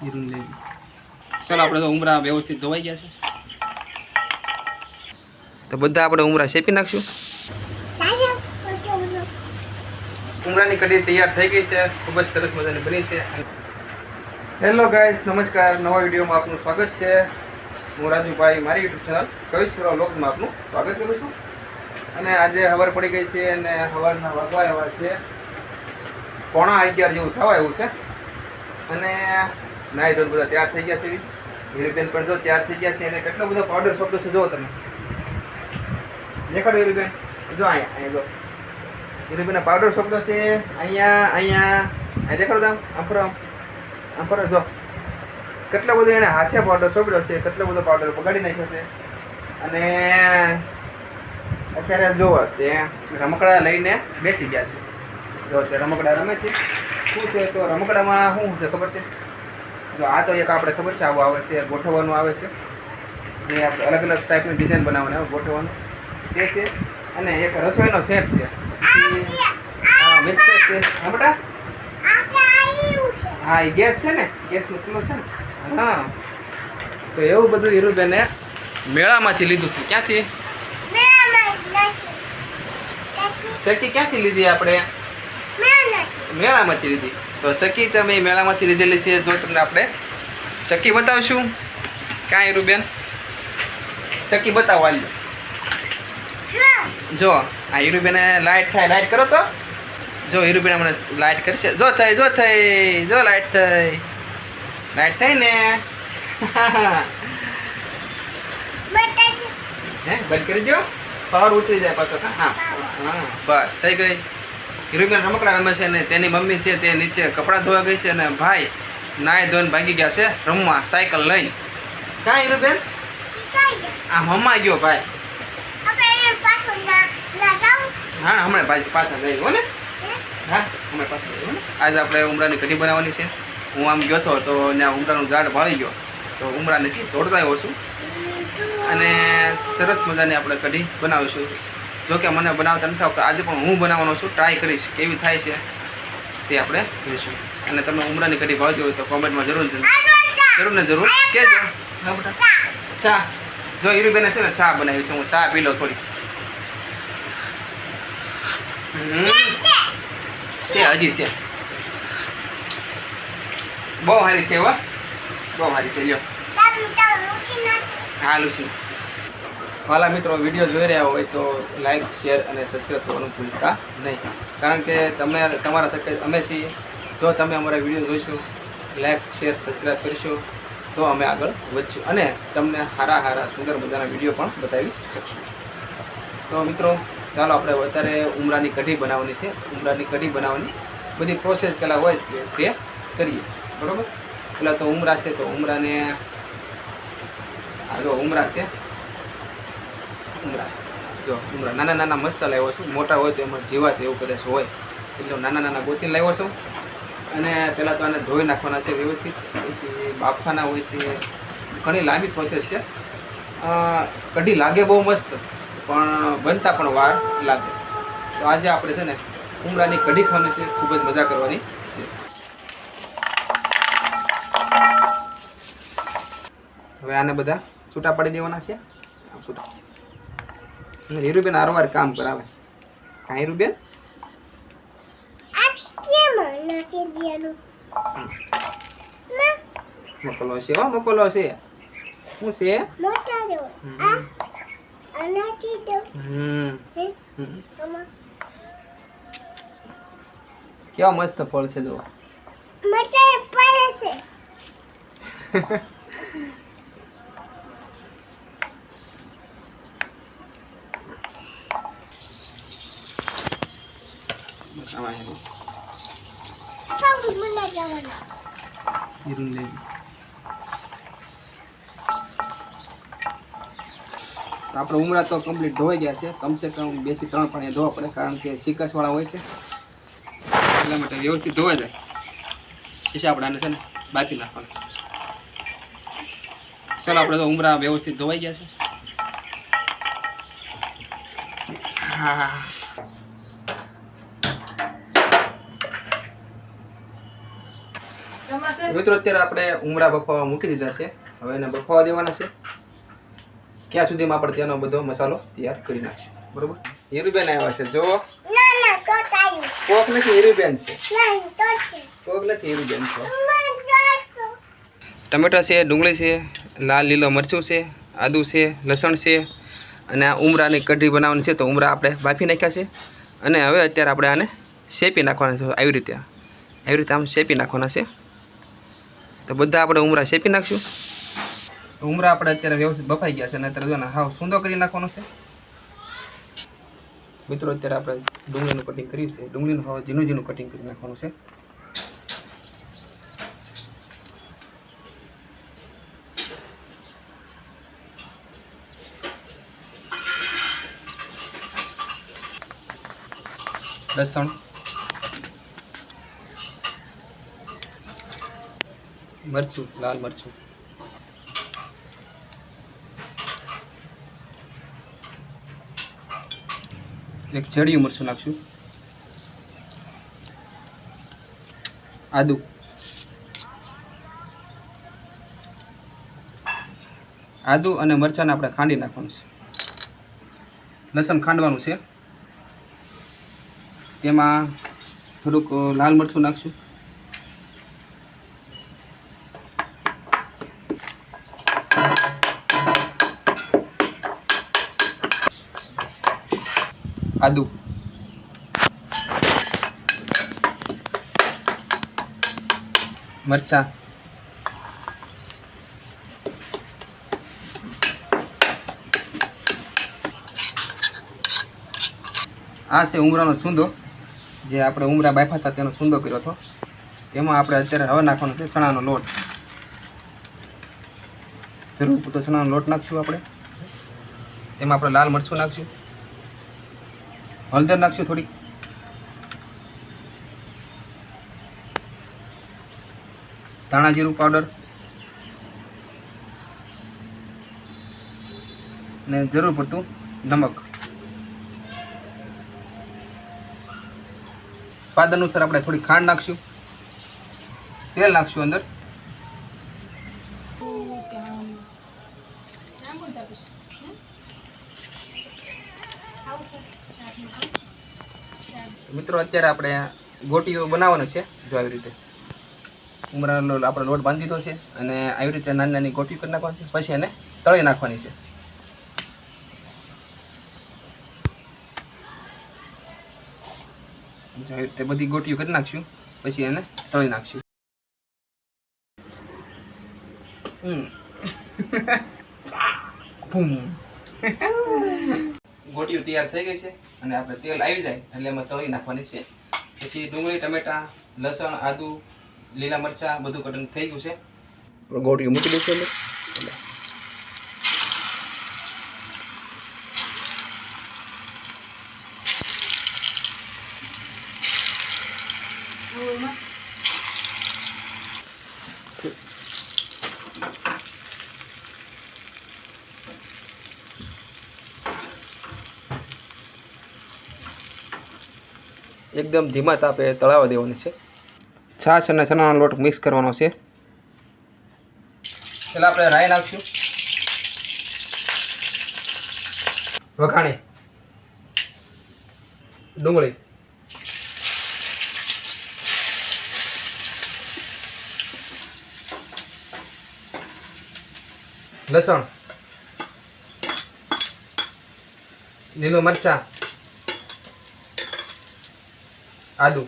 ચાલો, આપણે તો ઉમરા વ્યવસ્થિત ધોવાઈ ગયા છે. તો બધા આપણે ઉમરા શેપી નાખશું? ઉમરાની કઢી તૈયાર થઈ ગઈ છે. ખૂબ જ સરસ મજાની બની છે. હેલો ગાઈસ, નમસ્કાર. નવા વિડીયોમાં આપનું સ્વાગત છે. હું રાજુભાઈ, મારી યુટ્યુબ ચેનલ કવિશ્વરા વ્લોગમાં આપનું સ્વાગત કરું છું. અને આજે હવાર પડી ગઈ છે અને હવારના વાગવા એવા છે. પોણા અગિયાર જેવું થવા એવું છે. અને નાઈ ધોઈને બધા તૈયાર થઈ ગયા છે. હીરુબેન પણ જો તૈયાર થઈ ગયા છે અને કેટલો બધો પાવડર શબ્દો છે જો તમે. દેખાડો હીરુબેન જો અહીંયા અહીંયા જો. હીરુબેનના પાવડર શબ્દો છે, અહીંયા અહીંયા. અહીંયા દેખાડો તમે આમ ફરો આમ. ફરો, જો. કેટલો બધો એને હાથે પાવડર છોપડ્યો છે, કેટલો બધો પાવડર બગાડી નાખ્યો છે. અને અત્યારે જોવો તે રમકડા લઈને બેસી ગયા છે. જો, તે રમકડા રમે છે. શું છે તો રમકડામાં શું છે ખબર છે? જો આ તો એક આપણે ખબર છે આવું આવે છે ગોઠવવાનું આવે છે. જે આપણે અલગ અલગ ટાઈપની ડિઝાઇન બનાવવાની આવે ગોઠવવાનું. તે છે અને એક રસોઈનો સેટ છે. પછી મિક્સર છે હા બેટા હા એ ગેસ છે ને ગેસનો ચૂલો છે ને. હા. તો એવું બધું હીરુબેને મેળામાંથી લીધું હતું. ક્યાંથી? ચકી ક્યાંથી લીધી આપણે? મેળામાંથી લીધી. તો ચકી તમે મેળામાંથી લીધેલી છે, જો તમને આપણે ચકી બતાવશું. કાંઈ રૂબેન ચકી બતાવો હાલ જો, આ હીરુબેને લાઇટ થાય લાઇટ કરો તો. જો હીરુબેન મને લાઇટ કરશે. જો થઈ જો થઈ જો લાઇટ થઈ લાઇટ થઈ ને. હે, બંધ કરી દો પાવર ઉતરી જાય પાછો હા. હા, બસ, થઈ ગઈ. હીરુબેન રમકડા રમે છે અને તેની મમ્મી છે તે નીચે કપડાં ધોવા ગઈ છે અને ભાઈ, નાય ધોઈને ભાગી ગયા છે રમવા, સાયકલ લઈ કાં હિરોબેન આ હમા ગયો ભાઈ. હા, હમણાં ભાઈ પાછા જઈ હો ને. હા, હમણાં પાછા જઈ ને. આજે આપણે ઉમરાની કઢી બનાવવાની છે. હું આમ ગયો હતો તો ત્યાં ઉમરાનું ઝાડ ભાળી ગયો. તો ઉમરા નથી તોડતા આવ્યો છું. અને સરસ મજાની આપણે કઢી બનાવીશું. જો કે મને બનાવતા નથી આવતા. આજે પણ હું બનાવવાનો છું. ટ્રાય કરીશ. કેવી થાય છે તે આપણે જોઈશું. અને તમે ઉમરાની કઢી ભાવતી હોય તો કોમેન્ટમાં જરૂર જરૂર ને જરૂર? કહેજો હા બેટા. ચા. જો હીરુબેને છે ને ચા બનાવી છે. હું ચા પી લઉં થોડી. છે હજી છે. બહુ સારી છે હો. બહુ સારી થઈ લ્યો. હા લુસી વાલા મિત્રો, વીડિયો જોઈ રહ્યા હોય તો લાઈક શેર અને સબસ્ક્રાઈબ કરવાનું ભૂલતા નહીં. કારણ કે તમે તમારા તકે અમે છીએ. જો તમે અમારા વીડિયો જોઈશો લાઈક શેર સબસ્ક્રાઈબ કરીશો, તો અમે આગળ વધશું અને તમને સારા સારા સુંદર મજાના વીડિયો પણ બતાવી શકશું. તો મિત્રો, ચાલો આપણે અત્યારે ઉમરાની કઢી બનાવવાની છે. ઉમરાની કઢી બનાવવાની બધી પ્રોસેસ પહેલાં હોય તે કરીએ. બરાબર? પહેલાં તો ઉમરા છે, તો ઉમરાને આ જો ઉમરા છે ઉમરા. જો, ઉમરા. નાના નાના મસ્ત લાવ્યો છું. મોટા હોય તો એમાં જીવાત એવું કદાચ હોય. એટલે હું નાના નાના ગોતીને લાવ્યો છું. અને પહેલાં તો આને ધોઈ નાખવાના છે વ્યવસ્થિત. પછી બાફવાના હોય છે. ઘણી લાંબી પ્રોસેસ છે. કઢી લાગે બહુ મસ્ત, પણ બનતા પણ વાર લાગે. તો આજે આપણે છે ને ઉમરાની કઢી ખાવાની છે. ખૂબ જ મજા કરવાની છે. હવે આને બધા છૂટા પાડી દેવાના છે. છૂટા. અને આરવાર કામ કરાવે. હા રૂબેન? મોકલો છે હો મોકલો છે. શું છે? હમ. હમ. કેવા મસ્ત ફળ છે જો આમાં આપણે ઉમરા તો કમ્પ્લીટ ધોવાઈ ગયા છે. કમસે કમ બેથી ત્રણ પાણી ધોવા પડે, કારણ કે સિકસ વાળા હોય છે. એટલા માટે વ્યવસ્થિત ધોવા જાય. પછી આપણે આને છે ને, બાકી નાખવાનું. ચાલો આપણે તો ઉમરા વ્યવસ્થિત ધોવાઈ ગયા છે. હા. મિત્રો અત્યારે આપણે ઉમરા બફાવા મૂકી દીધા છે. હવે એને બફાવા દેવાના છે. ક્યાં સુધીમાં આપણે તેનો બધો મસાલો તૈયાર કરી નાખશું. બરોબર? હીરુબેન આવ્યા છે. જો કોક નથી હીરુબેન છે. કોક નથી હીરુબેન છે. ટમેટા છે ડુંગળી છે લાલ લીલો મરચું છે આદુ છે લસણ છે અને આ ઉમરાની કઢી બનાવવાની છે. તો ઉમરા આપણે બાફી નાખ્યા છે. અને હવે અત્યારે આપણે આને શેપી નાખવાના છે. આવી રીતે. આવી રીતે આમ શેપી નાખવાના છે. તો બધા આપણે ઉમરા શેપી નાખશું. તો ઉમરા આપણે અત્યારે વ્યવસ્થિત બફાઈ ગયા છે અને અત્યારે જો ને હાવ સૂંદો કરી નાખવાનો છે. મિત્રો, અત્યારે આપણે ડુંગળીનું કટિંગ કર્યું છે. ડુંગળીનું હવે ઝીણું ઝીણું કટિંગ કરી નાખવાનું છે. લસણ. મરચું, લાલ મરચું. એક જડિયું મરચું નાખશું. આદુ. આદુ અને મરચાંને આપણે ખાંડી નાખવાનું છે. લસણ ખાંડવાનું છે. તેમાં થોડુંક લાલ મરચું નાખશું. આદુ મરચા. આ છે ઉમરાનો છૂંદો. જે આપણે ઉમરા બાફા હતા તેનો છૂંદો કર્યો હતો. એમાં આપણે અત્યારે હવે નાખવાનો છે ચણાનો લોટ. જરૂર પૂરતો ચણાનો લોટ નાખશું આપણે. તેમાં આપણે લાલ મરચું નાખશું. હળદર નાખશું થોડીક. ધાણા જીરું પાવડર. ને જરૂર પડતું નમક. સ્વાદ અનુસાર આપણે થોડી ખાંડ નાખશું. તેલ નાખશું અંદર. મિત્રો, અત્યારે આપણે ગોટીઓ બનાવવાનો છે, જો આવી રીતે ઉમરાનો આપણે લોટ બાંધી દીધો છે અને આવી રીતે નાની નાની ગોટીઓ કરી નાખવાની છે, પછી એને તળી નાખવાની છે. આવી રીતે બધી ગોટીઓ કરી નાખશું, પછી એને તળી નાખશું. હમ. ગોટીઓ તૈયાર થઈ ગઈ છે અને આપણે તેલ આવી જાય એટલે એમાં તળી નાખવાની છે. પછી ડુંગળી, ટમેટા, લસણ, આદુ, લીલા મરચાં બધું કટન થઈ ગયું છે. ગોટીઓ મૂકી દઈશું એટલે. એકદમ ધીમા તાપે તળાવવા દેવાની છે. છાશ અને ચણાનો લોટ મિક્સ કરવાનો છે. પહેલાં આપણે રાઈ નાખશું. વખાણી ડુંગળી. લસણ. લીલું મરચાં. આદુ.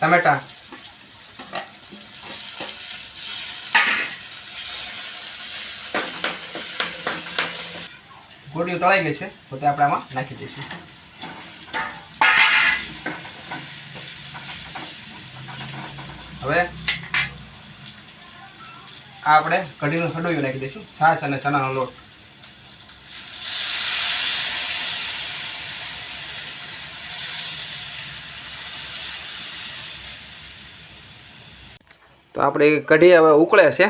ટમેટા. ગોળીઓ તળાઈ ગઈ છે તો તે આપણે આમાં નાખી દઈશું. હવે આ આપણે કઢીનું સડોયું નાખી દઈશું. છાશ અને ચણાનો લોટ. તો આપણે કઢી હવે ઉકળે છે.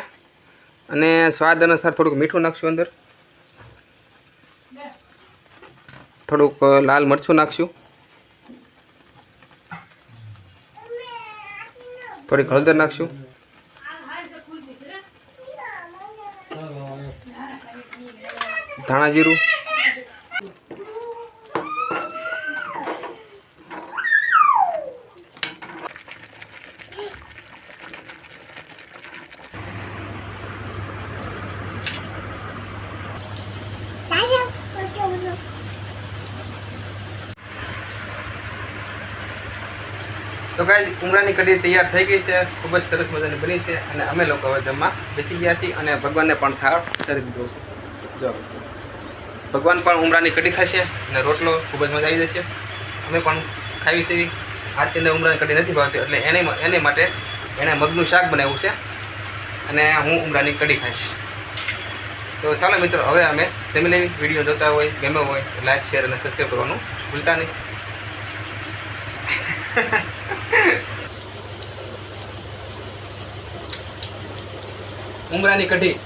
અને સ્વાદ અનુસાર થોડુંક મીઠું નાખશું અંદર. થોડુંક લાલ મરચું નાખશું. થોડીક હળદર નાખશું. ધાણા જીરું તો ગાય ઉમરાની કઢી તૈયાર થઈ ગઈ છે. ખૂબ જ સરસ મજાની બની છે અને અમે લોકો હવે જમવા બેસી ગયા છીએ અને ભગવાનને પણ થાળ ચડી દીધો છે. જો. ભગવાન પણ ઉમરાની કઢી ખાશે અને રોટલો ખૂબ જ મજા આવી જશે. અમે પણ ખાવી છે આરતીને ઉમરાની કઢી નથી ભાવતી, એટલે એને એને માટે એણે મગનું શાક બનાવ્યું છે અને હું ઉમરાની કઢી ખાઈશ. તો ચાલો મિત્રો, હવે અમે જમી લેવી. વીડિયો જોતા હોય ગમે હોય લાઈક શેર અને સબસ્ક્રાઈબ કરવાનું ભૂલતા નહીં. ઉમરાની કઢી